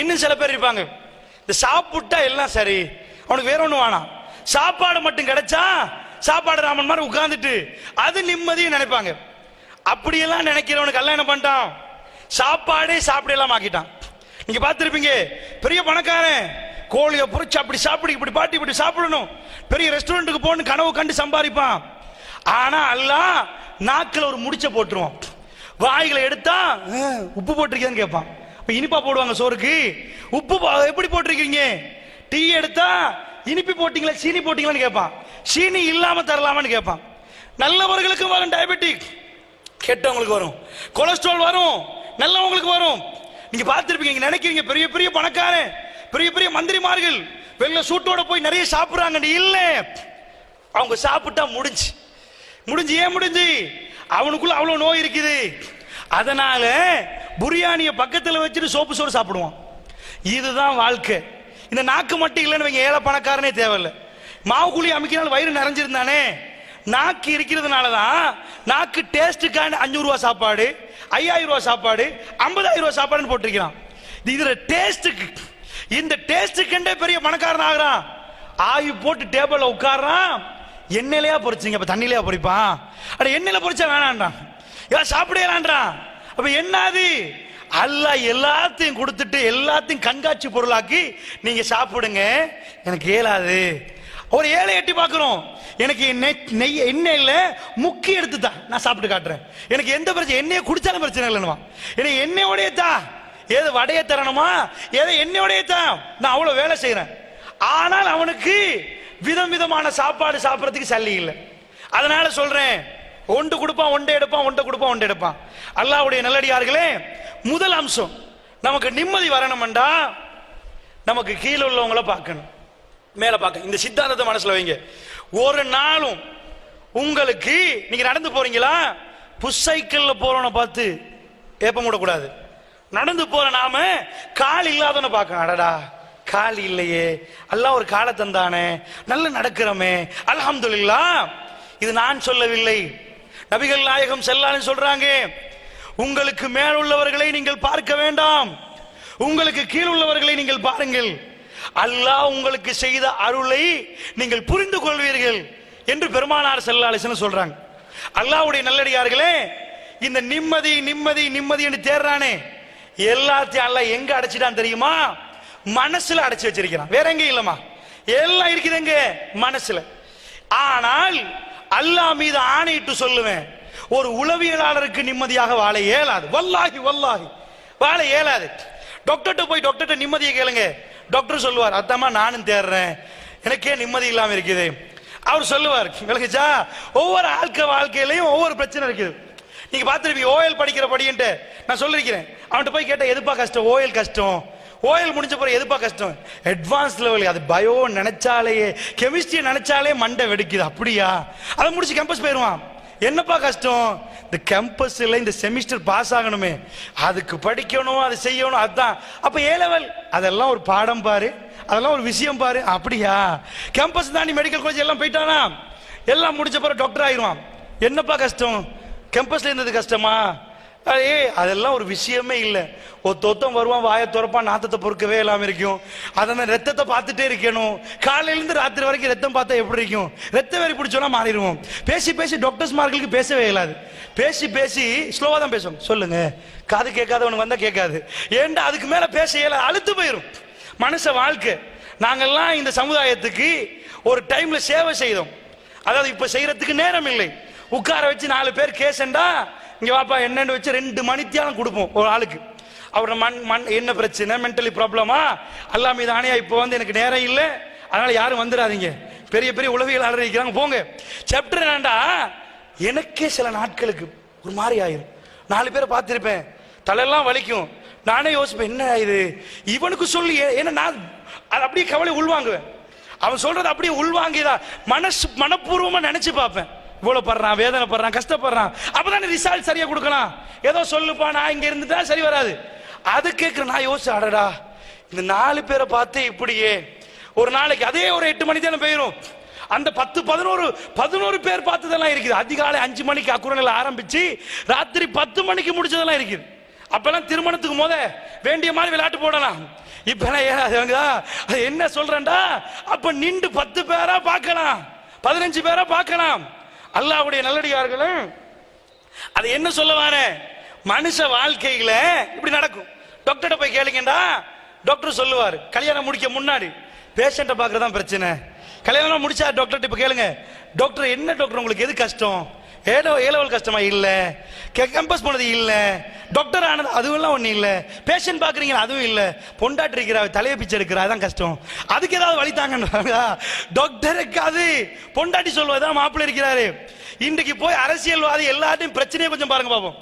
இன்னும் சில பேர் இருப்பாங்க. இந்த சாப்பிட்டா எல்லாம் சரி அவனுக்கு வேற ஒண்ணு வேணாம். சாப்பாடு மட்டும் கிடைச்சா சாப்பாடு ராமன் மாதிரி உட்கார்ந்துட்டு அது நிம்மதியும் நினைப்பாங்க. அப்படியெல்லாம் நினைக்கிறவனுக்கு எல்லாம் என்ன பண்ணிட்டான். சாப்பாடே சாப்பிடலாம் ஆக்கிட்டான். நீங்க பார்த்துருப்பீங்க பெரிய பணக்காரன் கோழியை பொறிச்சு அப்படி சாப்பிடு இப்படி பாட்டி இப்படி சாப்பிடணும். பெரிய ரெஸ்டாரண்ட்டுக்கு போகணும் கனவு கண்டு சம்பாதிப்பான். ஆனா அல்ல நாக்கில் ஒரு முடிச்ச போட்டுருவான். வாய்களை எடுத்தா உப்பு போட்டிருக்கேன்னு கேட்பான். இப்ப இனிப்பா போடுவாங்க சோறுக்கு. உப்பு எப்படி போட்டிருக்கீங்க? டீ எடுத்தா இனிப்பி போட்டீங்களா சீனி போட்டீங்களான்னு கேட்பான். சீனி இல்லாம தரலாமான்னு கேட்பான். நல்லவர்களுக்கும் வரும் டயபெட்டிக் கெட்டவங்களுக்கு வரும். கொலஸ்ட்ரால் வரும். நல்லவங்களுக்கு வரும். நீங்க பார்த்துருப்பீங்க நினைக்கிறீங்க பெரிய பெரிய பணக்காரன் பெரிய பெரிய மந்திரிமார்கள் வெள்ள சூட்டோட போய் நிறைய சாப்பிடுறாங்க இல்ல. அவங்க சாப்பிட்டா முடிஞ்சு. முடிஞ்சு ஏன் முடிஞ்சு? அவனுக்குள்ள அவ்வளவு நோய் இருக்குது. அதனால புரியாணிய பக்கத்துல வச்சுட்டு சோப்பு சோறு சாப்பிடுவோம். இதுதான் வாழ்க்கை. இந்த நாக்கு மட்டும் இல்லைன்னு வைங்க ஏழை பணக்காரனே தேவையில்லை. மாவு குழி அமைக்கினால் வயிறு நிறைஞ்சிருந்தானே? நாக்கு இருக்கிறதுனால தான் நாக்கு டேஸ்ட்டுக்கான அஞ்சூறு ரூபா சாப்பாடு ஐயாயிரம் ரூபா சாப்பாடு ஐம்பதாயிரம் ரூபா சாப்பாடுன்னு போட்டிருக்கிறான். இதுல டேஸ்ட்டுக்கு இந்த டேஸ்ட்டுக்குண்டே பெரிய பணக்காரன் ஆகுறான். ஆயு போட்டு டேபிளில் உட்காடுறான் எண்ணெயிலையா பொறிச்சிங்க இப்போ தண்ணிலையா பொரிப்பான். அட எண்ணெயில் பொரிச்சா வேணான்றான் ஏன் சாப்பிடலான்றான் அப்ப என்னது? அல்லாஹ் எல்லாத்தையும் கொடுத்துட்டு எல்லாத்தையும் கண்காட்சி பொருளாக்கி நீங்க சாப்பிடுங்க. எனக்கு ஏலாது. ஒரு ஏழை எட்டி பார்க்குறோம். எனக்கு நெய் நெய் எண்ணெய் இல்லை முக்கி எடுத்து தான் நான் சாப்பிட்டு காட்டுறேன். எனக்கு எந்த பிரச்சனை எண்ணெயை குடிச்சாலும் பிரச்சனை இல்லைன்னுவான் எனக்கு எண்ணெயோடைய தான் ஏதோ வடையை தரணுமா? ஏதோ எண்ணெயோடைய தான் நான் அவ்வளோ வேலை செய்கிறேன். ஆனால் அவனுக்கு விதம் விதமான சாப்பாடு சாப்பிட்றதுக்கு சல்லி இல்லை. அதனால சொல்றேன் ஒன்று கொடுப்பான் ஒன்றை எடுப்பான் ஒன்றை கொடுப்பான் ஒன்றை எடுப்பான். அல்லாவுடைய நல்லடியார்களே முதல் அம்சம் நமக்கு நிம்மதி வரணும்டா நமக்கு கீழே உள்ளவங்கள பார்க்கணும். மேலே பார்க்க இந்த சித்தாந்தத்தை மனசில் வைங்க. ஒரு நாளும் உங்களுக்கு நீங்க நடந்து போறீங்களா? புஷ் சைக்கிளில் போறவனை பார்த்து ஏப்பம் விடக்கூடாது நடந்து போற நாம கால் இல்லாதவனை பார்க்கணும். அடடா கால் இல்லையே. எல்லாம் ஒரு காலை தந்தானே. நல்லா நடக்கிறோமே. அலமதுல்லா இது நான் சொல்லவில்லை. நபிகள் நாயகம் செல்லான்னு சொல்றாங்க. உங்களுக்கு மேல் உள்ளவர்களை நீங்கள் பார்க்க வேண்டாம். உங்களுக்கு கீழ் உள்ளவர்களை நீங்கள் பாருங்கள். அல்லாஹ் உங்களுக்கு செய்த அருளை நீங்கள் புரிந்து கொள்வீர்கள் என்று பெருமானார் செல்லாலிசன் சொல்றாங்க. அல்லாஹ்வுடைய நல்லடியார்களே இந்த நிம்மதி நிம்மதி நிம்மதி என்று தேடுறானே எல்லாத்தையும் அல்ல எங்க அடைச்சிட்டான் தெரியுமா? மனசுல அடைச்சு வச்சிருக்கிறான். வேற எங்க இல்லமா எல்லாம் இருக்குது எங்க மனசுல. ஆனால் அல்லாஹ் மீது ஆணையிட்டு சொல்லுவேன். ஒரு உளவியலாளருக்கு நிம்மதியாக வாழ இயலாது. வல்லாகி வல்லாகி வாழ இயலாது. டாக்டர்கிட்ட போய் டாக்டர்கிட்ட நிம்மதியை கேளுங்க. டாக்டர் சொல்லுவார் அத்தம்மா நானும் தேடுறேன் எனக்கே நிம்மதி இல்லாமல் இருக்குது. அவர் சொல்லுவார் விளக்குச்சா? ஒவ்வொரு ஆட்க வாழ்க்கையிலையும் ஒவ்வொரு பிரச்சனை இருக்குது. நீங்க பார்த்துருப்பீங்க ஓஎல் படிக்கிற படின்ட்டு நான் சொல்லிருக்கிறேன். அவன்கிட்ட போய் கேட்டேன் எதுப்பா கஷ்டம்? ஓஎல் கஷ்டம்? ஓஎல் முடிஞ்ச பிறகு எதுப்பா கஷ்டம்? அட்வான்ஸ் லெவல் அது பயோ நினைச்சாலேயே கெமிஸ்ட்ரி நினைச்சாலே மண்டை வெடிக்குது. அப்படியா? அதை முடிச்சு கேம்பஸ் போயிடுவான் என்னப்பா கஷ்டம்? இந்த கேம்பஸில் இந்த செமிஸ்டர் பாஸ் ஆகணுமே. அதுக்கு படிக்கணும் அது செய்யணும் அதுதான் அப்போ ஏ லெவல் அதெல்லாம் ஒரு பாடம் பாரு. அதெல்லாம் ஒரு விஷயம் பாரு. அப்படியா? கேம்பஸ் தாண்டி மெடிக்கல் காலேஜ் எல்லாம் போயிட்டானா? எல்லாம் முடிச்ச பிறகு டாக்டர் ஆயிடுவான். என்னப்பா கஷ்டம்? கேம்பஸ்ல இருந்தது கஷ்டமா? ஏய் அதெல்லாம் ஒரு விஷயமே இல்லை. ஒரு தொத்தம் வருவான் வாயை துறப்பான் நாத்தத்தை பொறுக்கவே இல்லாமல் இருக்கும். அதன் ரத்தத்தை பார்த்துட்டே இருக்கணும். காலையிலேருந்து ராத்திரி வரைக்கும் ரத்தம் பார்த்தா எப்படி இருக்கும்? ரத்த வெறி பிடிச்சோன்னா மாறிடுவோம். பேசி பேசி டாக்டர்ஸ் மார்களுக்கு பேசவே இயலாது. பேசி பேசி ஸ்லோவாக தான் பேசும் சொல்லுங்க. காது கேட்காதவனுக்கு வந்தால் கேட்காது. ஏன்டா அதுக்கு மேலே பேச இயலாது? அழுத்து போயிடும் மனுஷ வாழ்க்கை. நாங்கள்லாம் இந்த சமுதாயத்துக்கு ஒரு டைமில் சேவை செய்தோம். அதாவது இப்போ செய்கிறதுக்கு நேரம் இல்லை. உட்கார வச்சு நாலு பேர் கேசண்டா இங்க வாப்பா என்னன்னு வச்சு ரெண்டு மணித்தியாலம் கொடுப்போம் ஒரு ஆளுக்கு. அவரோட மண் மண் என்ன பிரச்சனை மென்டலி ப்ராப்ளமா அல்லாம மீது ஆணையா இப்போ வந்து எனக்கு நேரம் இல்லை. அதனால யாரும் வந்துடாதீங்க. பெரிய பெரிய உளவியலாளர் இருக்கிறாங்க போங்க. சாப்டர் என்னடா எனக்கே சில நாட்களுக்கு ஒரு மாதிரி ஆயிரும். நாலு பேரை பார்த்துருப்பேன். தலையெல்லாம் வலிக்கும். நானே யோசிப்பேன் என்ன இது? இவனுக்கு சொல்லி ஏன்னா நான் அது அப்படியே கவலை உள்வாங்குவேன். அவன் சொல்றது அப்படியே உள்வாங்கிதான். மனசு மனப்பூர்வமா நினைச்சு பார்ப்பேன். இவ்வளவு படுறான் வேதனைப்படுறான் கஷ்டப்படுறான். அப்பதான் ரிசல்ட் சரியா கொடுக்கலாம்? ஏதோ சொல்லுப்பா நான் இங்க இருந்துட்டா சரி வராது. அது கேட்கிற நான் யோசிச்சு அடடா. இந்த நாலு பேரை பார்த்து இப்படியே. ஒரு நாளைக்கு அதே ஒரு எட்டு மணி தானே போயிடும் அந்த பத்து பதினோரு பதினோரு பேர் பார்த்ததெல்லாம் இருக்குது. அதிகாலை அஞ்சு மணிக்கு அக்குறனில் ஆரம்பிச்சு ராத்திரி பத்து மணிக்கு முடிச்சதெல்லாம் இருக்குது. அப்பெல்லாம் திருமணத்துக்கு போத வேண்டிய மாதிரி விளையாட்டு போடலாம். இப்ப அது என்ன சொல்றேன்டா? அப்ப நின்று பத்து பேரா பார்க்கலாம். பதினஞ்சு பேரா பார்க்கலாம். அல்லாவுடைய நல்லடியார்களும் அது என்ன சொல்ல வாரேன் மனுஷ வாழ்க்கையில இப்படி நடக்கும். டாக்டர்கிட்ட போய் கேளுங்கடா. டாக்டர் சொல்லுவார் கல்யாணம் முடிக்க முன்னாடி. பேஷண்ட்டை பார்க்கறதான் பிரச்சனை. கல்யாணம் முடிச்சா டாக்டர்கிட்ட இப்ப கேளுங்க. டாக்டர் என்ன டாக்டர் உங்களுக்கு எது கஷ்டம்? ஏதோ ஏலவல் கஷ்டமா? இல்ல. கேம்பஸ் போனது இல்ல. டாக்டர் ஆனது அதுவும் எல்லாம் ஒண்ணு இல்ல. பேஷண்ட் பாக்குறீங்க அதுவும் இல்ல. பொண்டாட்டி இருக்கிறா தலையை பிச்சை எடுக்கிறா அதான் கஷ்டம். அதுக்கு ஏதாவது வழி தாங்கன்றாங்களா? டாக்டருக்கு அது. பொண்டாட்டி சொல்வதுதான் மாப்பிள்ளை இருக்கிறாரு. இன்றைக்கு போய் அரசியல்வாதி எல்லாத்தையும் பிரச்சனையை கொஞ்சம் பாருங்க பாப்போம்.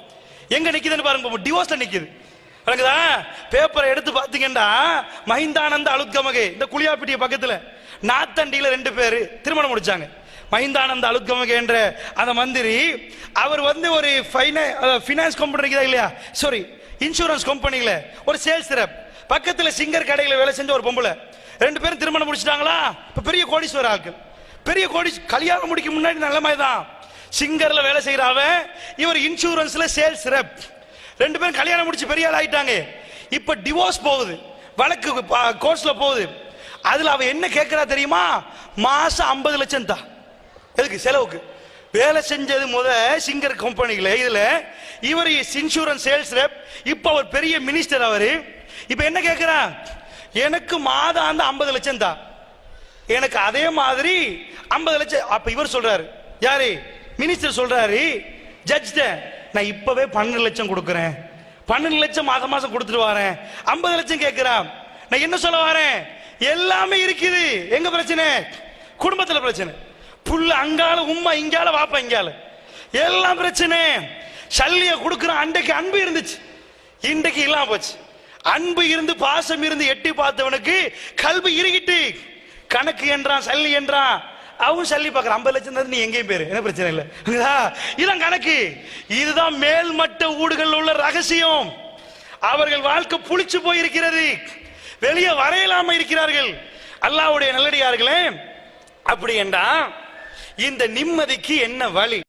எங்க நிக்குதுன்னு பாருங்க பாப்போம். டிவோர்ஸ்ல நிக்குது. விளங்குதா? பேப்பரை எடுத்து பார்த்தீங்கன்னா மஹிந்தானந்த அலுத்கமகே இந்த குளியாப்பிட்டிய பக்கத்தில் நாத்தண்டியில் ரெண்டு பேர் திருமணம் முடிச்சாங்க. மஹிந்தானந்த அலுத்கமகே என்ற அந்த மந்திரி அவர் வந்து ஒரு ஃபைனான்ஸ் கம்பெனி இருக்குதா இல்லையா? சாரி இன்சூரன்ஸ் கம்பெனியில் ஒரு சேல்ஸ் ரெப் பக்கத்தில் சிங்கர் கடையில் வேலை செஞ்ச ஒரு பொம்பளை. ரெண்டு பேரும் திருமணம் முடிச்சிட்டாங்களா? இப்போ பெரிய கோடீஸ்வர ஆட்கள் பெரிய கோடி கல்யாணம் முடிக்க முன்னாடி நல்ல மாதிரி தான். சிங்கரில் வேலை செய்யறாவ இவர் இன்சூரன்ஸில் சேல்ஸ் ரெப் ரெண்டு பேரும் கல்யாணம் முடிச்சு பெரிய ஆள் ஆயிட்டாங்க. இப்போ டிவோர்ஸ் போகுது. வழக்கு கோர்ஸில் போகுது. அதில் அவள் என்ன கேட்கறா தெரியுமா? மாதம் ஐம்பது லட்சம் தான் எதுக்கு செலவுக்கு? வேலை செஞ்சது முத சிங்கர் கம்பெனியில் இதுல இவர் இன்சூரன்ஸ் சேல்ஸ் ரெப் இப்போ அவர் பெரிய மினிஸ்டர் அவர். இப்போ என்ன கேட்குறா எனக்கு மாதம் அந்த ஐம்பது லட்சம் தான். எனக்கு அதே மாதிரி ஐம்பது லட்சம் அப்ப இவர் சொல்றாரு. யாரு? மினிஸ்டர் சொல்றாரு. ஜட்ஜ் நான் இப்பவே பன்னெண்டு லட்சம் கொடுக்குறேன். பன்னெண்டு லட்சம் மாதம் மாசம் கொடுத்துட்டு வரேன். ஐம்பது லட்சம் கேட்கிறான் நான் என்ன சொல்ல வரேன்? எல்லாமே இருக்குது. எங்க பிரச்சனை? குடும்பத்தில் பிரச்சனை. புல் அங்கால உம்மா இங்கால வாப்பா இங்கால எல்லாம் பிரச்சனை. சல்லிய கொடுக்கிற அன்றைக்கு அன்பு இருந்துச்சு. இன்றைக்கு இல்லாம போச்சு. அன்பு இருந்து பாசம் இருந்து எட்டி பார்த்தவனுக்கு கல்வி இறுகிட்டு கணக்கு என்றான் சல்லி என்றான். அவன் சல்லி பார்க்கறான். ஐம்பது லட்சம் தான் நீ எங்கேயும் பேரு என்ன பிரச்சனை இல்லை. புரியுதா? இதான் கணக்கு. இதுதான் மேல்மட்ட ஊடுகள் உள்ள ரகசியம். அவர்கள் வாழ்க்கை புளிச்சு போயிருக்கிறது. வெளியே வரையலாம இருக்கிறார்கள். அல்லாஹ்வுடைய நல்லடியார்களே அப்படி என்றா இந்த நிம்மதிக்கு என்ன வழி?